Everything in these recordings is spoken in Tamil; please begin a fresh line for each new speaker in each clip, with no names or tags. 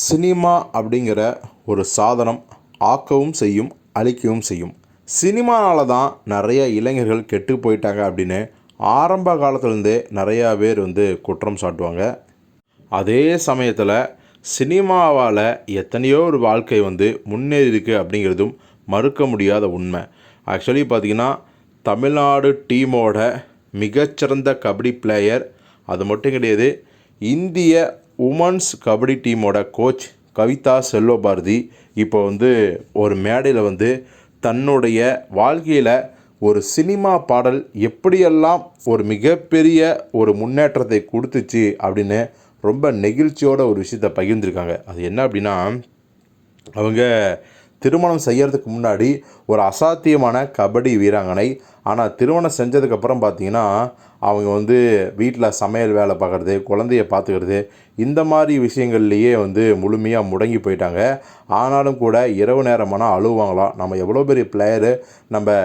சினிமா அப்படிங்கிற ஒரு சாதனம் ஆக்கவும் செய்யும் அழிக்கவும் செய்யும். சினிமானால் தான் நிறைய இளைஞர்கள் கெட்டு போயிட்டாங்க அப்படின்னு ஆரம்ப காலத்துலேருந்தே நிறையா பேர் வந்து குற்றம் சாட்டுவாங்க. அதே சமயத்தில் சினிமாவால் எத்தனையோ ஒரு வாழ்க்கை வந்து முன்னேறியிருக்கு அப்படிங்கிறதும் மறுக்க முடியாத உண்மை. ஆக்சுவலி பார்த்திங்கன்னா தமிழ்நாடு டீமோட மிகச்சிறந்த கபடி பிளேயர் அது மட்டும் கிடையாது இந்திய உமன்ஸ் கபடி டீமோட கோச் கவிதா செல்வபாரதி இப்போ வந்து ஒரு மேடையில் வந்து தன்னுடைய வாழ்க்கையில் ஒரு சினிமா பாடல் எப்படியெல்லாம் ஒரு மிகப்பெரிய ஒரு முன்னேற்றத்தை கொடுத்துச்சு அப்படின்னு ரொம்ப நெகிழ்ச்சியோட ஒரு விஷயத்தை பகிர்ந்திருக்காங்க. அது என்ன அப்படின்னா அவங்க திருமணம் செய்கிறதுக்கு முன்னாடி ஒரு அசாத்தியமான கபடி வீராங்கனை. ஆனால் திருமணம் செஞ்சதுக்கப்புறம் பார்த்தீங்கன்னா அவங்க வந்து வீட்டில் சமையல் வேலை பார்க்குறது குழந்தைய பார்த்துக்கிறது இந்த மாதிரி விஷயங்கள்லேயே வந்து முழுமையாக முடங்கி போயிட்டாங்க. ஆனாலும் கூட இரவு நேரமானால் அழுவாங்களாம். நம்ம எவ்வளோ பெரிய பிளேயரு நம்ம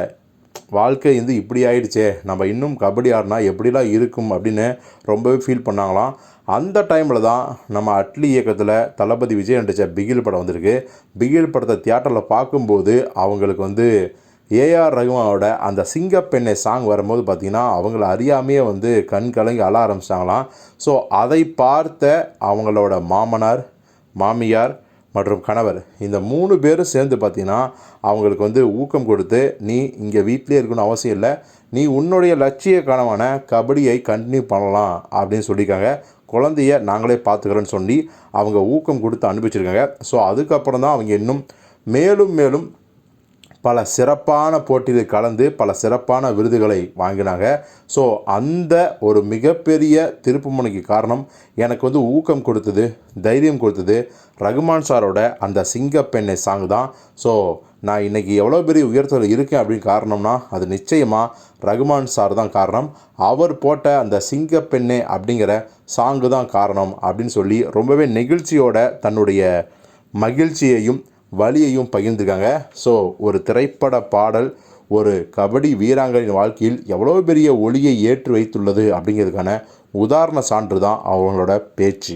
வாழ்க்கை வந்து இப்படி ஆயிடுச்சே நம்ம இன்னும் கபடி ஆடினா எப்படிலாம் இருக்கும் அப்படின்னு ரொம்பவே ஃபீல் பண்ணாங்களாம். அந்த டைமில் தான் நம்ம அட்லி இயக்கத்தில் தளபதி விஜய் நடித்த பிகில் படம் வந்திருக்கு. பிகில் படத்தை தியேட்டரில் பார்க்கும்போது அவங்களுக்கு வந்து ஏஆர் ரகுமானோட அந்த சிங்கப்பெண்ணை சாங் வரும்போது பார்த்திங்கன்னா அவங்கள அறியாமையே வந்து கண் கலங்கி அழ ஆரம்பிச்சிட்டாங்களாம் ஸோ அதை பார்த்த அவங்களோட மாமனார் மாமியார் மற்றும் கணவர். இந்த மூணு பேரும் சேர்ந்து பார்த்தீங்கன்னா அவங்களுக்கு வந்து ஊக்கம் கொடுத்து நீ இங்கே வீட்டிலே இருக்கணும் அவசியம் இல்லை. நீ உன்னுடைய லட்சிய கனவான கபடியை கண்டினியூ பண்ணலாம் அப்படின்னு சொல்லியிருக்காங்க. குழந்தைய நாங்களே பார்த்துக்கிறோன்னு சொல்லி அவங்க ஊக்கம் கொடுத்து அனுப்பிச்சிருக்காங்க. ஸோ அதுக்கப்புறம் தான் அவங்க இன்னும் மேலும் மேலும் பல சிறப்பான போட்டியில் கலந்து பல சிறப்பான விருதுகளை வாங்கினாங்க. ஸோ அந்த ஒரு மிகப்பெரிய திருப்புமுனைக்கு காரணம் எனக்கு வந்து ஊக்கம் கொடுத்தது தைரியம் கொடுத்தது ரகுமான் சாரோட அந்த சிங்கப்பெண்ணை சாங் தான். ஸோ நான் இன்றைக்கி எவ்வளோ பெரிய உயர்த்தல் இருக்கேன் அப்படின்னு காரணம்னா அது நிச்சயமாக ரகுமான் சார் தான் காரணம். அவர் போட்ட அந்த சிங்கப்பெண்ணே அப்படிங்கிற சாங்கு தான் காரணம் அப்படின்னு சொல்லி ரொம்பவே நெகிழ்ச்சியோட தன்னுடைய மகிழ்ச்சியையும் வழியையும் பகிர்ந்துருக்காங்க. ஸோ ஒரு திரைப்பட பாடல் ஒரு கபடி வீராங்கனின் வாழ்க்கையில் எவ்வளோ பெரிய ஒளியை ஏற்றி வைத்துள்ளது அப்படிங்கிறதுக்கான உதாரண சான்று தான் அவங்களோட பேச்சு.